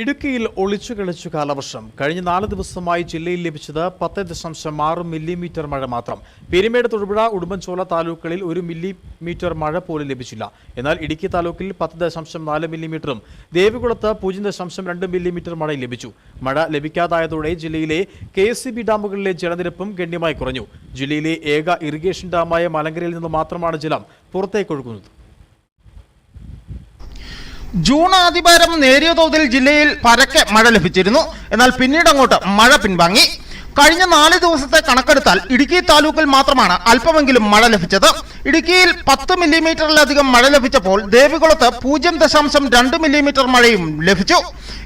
ഇടുക്കിയിൽ ഒളിച്ചു കളിച്ചു കാലവർഷം. കഴിഞ്ഞ നാല് ദിവസമായി ജില്ലയിൽ ലഭിച്ചത് പത്ത് ദശാംശം ആറ് മില്ലിമീറ്റർ മഴ മാത്രം. പെരുമേട് തൊടുപുഴ ഉടുമ്പൻചോല താലൂക്കുകളിൽ ഒരു മില്ലിമീറ്റർ മഴ പോലും ലഭിച്ചില്ല. എന്നാൽ ഇടുക്കി താലൂക്കിൽ പത്ത് ദശാംശം നാല് മില്ലിമീറ്ററും ദേവികുളത്ത് പൂജ്യം ദശാംശം രണ്ട് മില്ലിമീറ്റർ മഴ ലഭിച്ചു. മഴ ലഭിക്കാതായതോടെ ജില്ലയിലെ കെ ഡാമുകളിലെ ജലനിരപ്പും ഗണ്യമായി കുറഞ്ഞു. ജില്ലയിലെ ഏക ഇറിഗേഷൻ ഡാമായ മലങ്കരയിൽ നിന്ന് മാത്രമാണ് ജലം പുറത്തേക്കൊഴുകുന്നത്. ജൂൺ ആദ്യവാരം നേരിയ തോതിൽ ജില്ലയിൽ പരക്കെ മഴ ലഭിച്ചിരുന്നു. എന്നാൽ പിന്നീട് അങ്ങോട്ട് മഴ പിൻവാങ്ങി. കഴിഞ്ഞ നാല് ദിവസത്തെ കണക്കെടുത്താൽ ഇടുക്കി താലൂക്കിൽ മാത്രമാണ് അല്പമെങ്കിലും മഴ ലഭിച്ചത്. ഇടുക്കിയിൽ പത്ത് മില്ലിമീറ്ററിലധികം മഴ ലഭിച്ചപ്പോൾ ദേവികുളത്ത് പൂജ്യം ദശാംശം രണ്ട് മില്ലിമീറ്റർ മഴയും ലഭിച്ചു.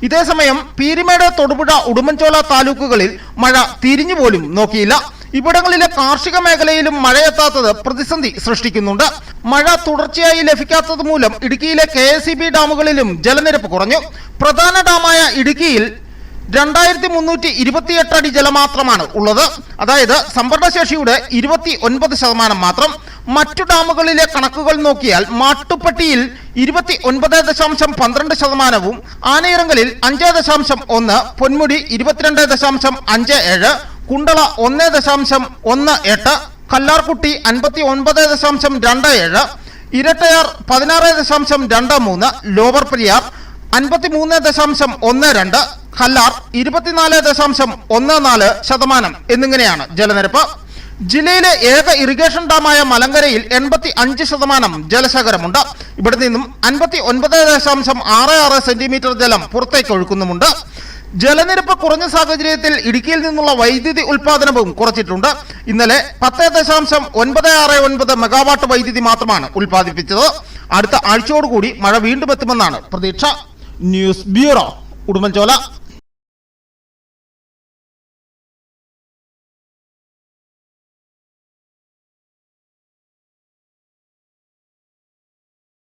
ഇതേസമയം പീരിമേട് തൊടുപുഴ ഉടുമ്പൻചോല താലൂക്കുകളിൽ മഴ തിരിഞ്ഞുപോലും നോക്കിയില്ല. ഇവിടങ്ങളിലെ കാർഷിക മേഖലയിലും മഴയെത്താത്തത് പ്രതിസന്ധി സൃഷ്ടിക്കുന്നുണ്ട്. മഴ തുടർച്ചയായി ലഭിക്കാത്തത് മൂലം ഇടുക്കിയിലെ കെ എസ് ഡാമുകളിലും ജലനിരപ്പ് കുറഞ്ഞു. പ്രധാന ഡാമായ ഇടുക്കിയിൽ രണ്ടായിരത്തി മുന്നൂറ്റി ഇരുപത്തിയെട്ട് അടി ജലം മാത്രമാണ് ഉള്ളത്. അതായത് സംഭരണശേഷിയുടെ ഇരുപത്തി ഒൻപത് ശതമാനം മാത്രം. മറ്റു ഡാമുകളിലെ കണക്കുകൾ നോക്കിയാൽ മാട്ടുപ്പെട്ടിയിൽ ഇരുപത്തി ഒൻപത് ദശാംശം പന്ത്രണ്ട് ശതമാനവും ആനയിറങ്കലിൽ അഞ്ച് ദശാംശം ഒന്ന് പൊന്മുടി ഇരുപത്തിരണ്ട് ദശാംശം അഞ്ച് ഏഴ് കുണ്ടള ഒന്ന് ദശാംശം ഒന്ന് എട്ട് കല്ലാർകുട്ടി അൻപത്തി ഒൻപത് ദശാംശം രണ്ട് ഏഴ് ഇരട്ടയാർ പതിനാറ് ദശാംശം രണ്ട് മൂന്ന് ലോവർ പെരിയാർ അൻപത്തിമൂന്ന് ദശാംശം ഒന്ന് രണ്ട് കല്ലാർ ഇരുപത്തിനാല് ദശാംശം ഒന്ന് നാല് ശതമാനം എന്നിങ്ങനെയാണ് ജലനിരപ്പ്. ജില്ലയിലെ ഏക ഇറിഗേഷൻ ഡാമായ മലങ്കരയിൽ എൺപത്തി അഞ്ച് ശതമാനം ജലശേഖരമുണ്ട്. ഇവിടെ നിന്നും അൻപത്തി ഒൻപത് ദശാംശം ആറ് ആറ് സെന്റിമീറ്റർ ജലം പുറത്തേക്ക് ഒഴുക്കുന്നുമുണ്ട്. ജലനിരപ്പ് കുറഞ്ഞ സാഹചര്യത്തിൽ ഇടുക്കിയിൽ നിന്നുള്ള വൈദ്യുതി ഉൽപാദനവും കുറച്ചിട്ടുണ്ട്. ഇന്നലെ പത്ത് ദശാംശം ഒൻപത് ആറ് ഒൻപത് മെഗാവാട്ട് വൈദ്യുതി മാത്രമാണ് ഉൽപ്പാദിപ്പിച്ചത്. അടുത്ത ആഴ്ചയോടുകൂടി മഴ വീണ്ടും എത്തുമെന്നാണ് പ്രതീക്ഷ. News bureau Udumbanchola.